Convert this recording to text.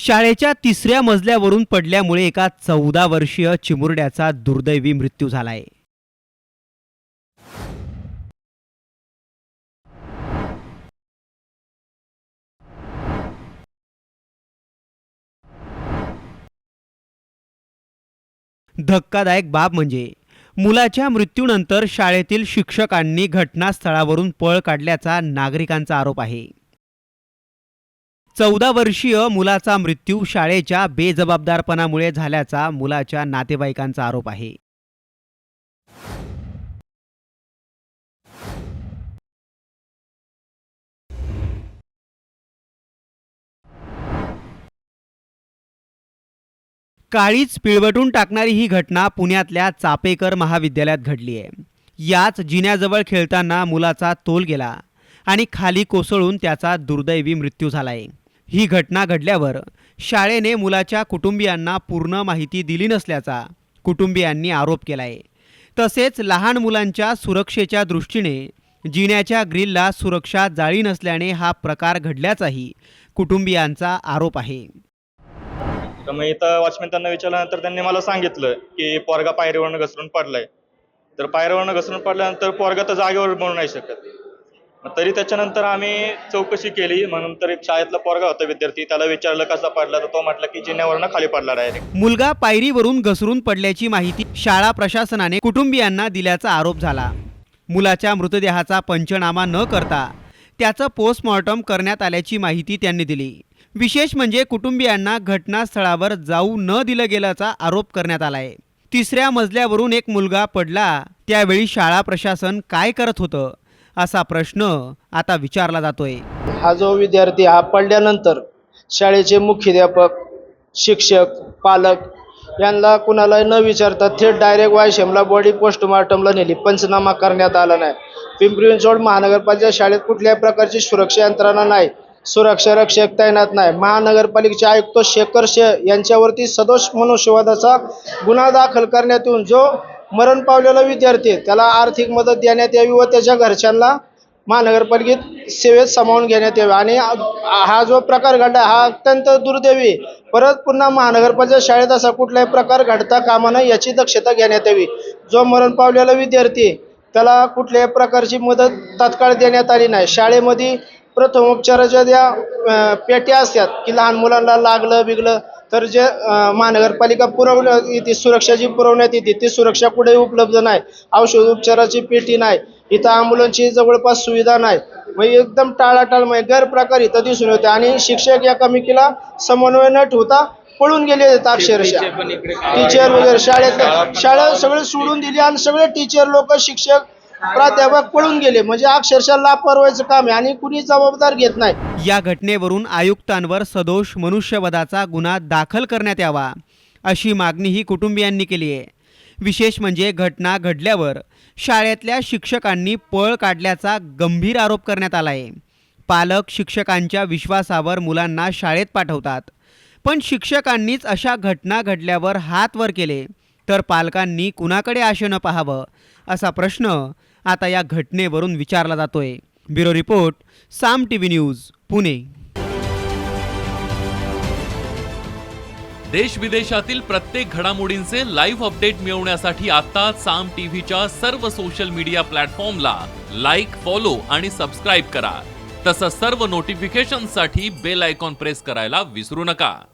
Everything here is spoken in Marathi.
शाळेच्या तिसऱ्या मजल्यावरून पडल्यामुळे एका चौदा वर्षीय चिमुरड्याचा दुर्दैवी मृत्यू झालाय. धक्कादायक बाब म्हणजे मुलाच्या मृत्यूनंतर शाळेतील शिक्षकांनी घटनास्थळावरून पळ काढल्याचा नागरिकांचा आरोप आहे. चौदा वर्षीय मुलाचा मृत्यू शाळेच्या बेजबाबदारपणामुळे झाल्याचा मुलाच्या नातेवाईकांचा आरोप आहे. काळीच पिळवटून टाकणारी ही घटना पुण्यातल्या चापेकर महाविद्यालयात घडली आहे. याच जिन्याजवळ खेळताना मुलाचा तोल गेला आणि खाली कोसळून त्याचा दुर्दैवी मृत्यू झालाय. ही घटना घडल्यावर शाळेने मुलाच्या कुटुंबियांना पूर्ण माहिती दिली नसल्याचा कुटुंबियांनी आरोप केला आहे तसेच लहान मुलांच्या सुरक्षेच्या दृष्टीने जिन्याच्या ग्रिलला सुरक्षा जाळी नसल्याने हा प्रकार घडल्याचाही कुटुंबियांचा आरोप आहे. तर मग इथं वॉचमॅन त्यांना विचारल्यानंतर त्यांनी मला सांगितलं की पोरगा पायरीवरनं घसरून पडलाय. तर पायरीवरनं घसरून पडल्यानंतर पोरगा तर जागेवर बनू नाही शकत. तरी त्याच्यानंतर आम्ही चौकशी केली. म्हणून तर एक शाळेतला पोरगा होता विद्यार्थी त्याला विचारलं कसा पडला तर तो म्हटला की जिन्यावरनं खाली पडला डायरेक्ट. मुलगा पायरीवरून घसरून पडल्याची माहिती शाळा प्रशासनाने कुटुंबियांना दिल्याचा आरोप झाला. मुलाच्या मृतदेहाचा पंचनामा न करता त्याचं पोस्टमॉर्टम करण्यात आल्याची माहिती त्यांनी दिली. विशेष म्हणजे कुटुंबियांना घटनास्थळावर जाऊ न दिलं गेल्याचा आरोप करण्यात आलाय. तिसऱ्या मजल्यावरून एक मुलगा पडला. त्यावेळी शाळा प्रशासन काय करत होतं? असा प्रश्न आता विचारला जातोय. हा जो विद्यार्थी हा पडल्यानंतर शाळेचे मुख्याध्यापक शिक्षक पालक यांना कुणाला न विचारता थेट डायरेक्ट वायशेमला बॉडी पोस्टमार्टमला नेली. पंचनामा करण्यात आला नाही. पिंपरी चिंचवड महानगरपालिका शाळेत कुठल्याही प्रकारची सुरक्षा यंत्रणा नाही. सुरक्षा रक्षक तैनात नाही. महानगरपालिकेचे आयुक्त शेखर शे यांच्यावरती सदोष मनुष्यवादाचा गुन्हा दाखल करण्यात येऊन जो मरण पावलेला विद्यार्थी आहे, त्याला आर्थिक मदत देण्यात यावी व त्याच्या घरच्यांना महानगरपालिकेत सेवेत सामावून घेण्यात यावे. आणि हा जो प्रकार घडला हा अत्यंत दुर्दैवी. परत पुन्हा महानगरपालिका शाळेत असा कुठलाही प्रकार घडता कामा नये याची दक्षता घेण्यात यावी. जो मरण पावलेला विद्यार्थी त्याला कुठल्याही प्रकारची मदत तात्काळ देण्यात आली नाही. शाळेमध्ये प्रथमोपचाराच्या ज्या पेट्या असतात की लहान मुलांना लागलं बिगलं तर जे महानगरपालिका पुरवण्यात येते सुरक्षा जी पुरवण्यात येते ती सुरक्षा कुठेही उपलब्ध नाही. औषध उपचाराची पेटी नाही. इथं ॲम्ब्युलन्सची जवळपास सुविधा नाही. मग एकदम टाळाटाळ म्हणजे गैरप्रकार इथं दिसून येते आणि शिक्षक एकामेकीला समन्वय न ठेवता पळून गेले अक्षरशः. टीचर वगैरे शाळेत शाळा सगळे सोडून दिली आणि सगळे टीचर लोक शिक्षक प्राध्यापक पळून गेले. म्हणजे अक्षरशः लापरवाहीचं काम आहे आणि कुणी जबाबदार घेत नाही. या घटनेवरून आयुक्तांवर सदोष मनुष्यवधाचा गुन्हा दाखल करण्यात यावा अशी मागणीही कुटुंबियांनी केली आहे. विशेष म्हणजे घटना घडल्यावर शाळेतल्या शिक्षकांनी पळ काढल्याचा गंभीर आरोप करण्यात आला आहे. पालक शिक्षकांच्या विश्वासावर मुलांना शाळेत पाठवतात. पण शिक्षकांनीच अशा घटना घडल्यावर हात वर केले तर पालकांनी कुणाकडे आशेनं पाहावं असा प्रश्न आता या घटनेवरून विचारला जातोय. Bureau report Saam T V news Pune. देश विदेशातील प्रत्येक घडामोडींचे लाईव्ह अपडेट मिळवण्यासाठी आता साम टीव्हीच्या सर्व सोशल मीडिया प्लॅटफॉर्मला लाईक फॉलो आणि सबस्क्राईब करा. तसंच सर्व नोटिफिकेशनसाठी बेल आयकॉन प्रेस करायला विसरू नका.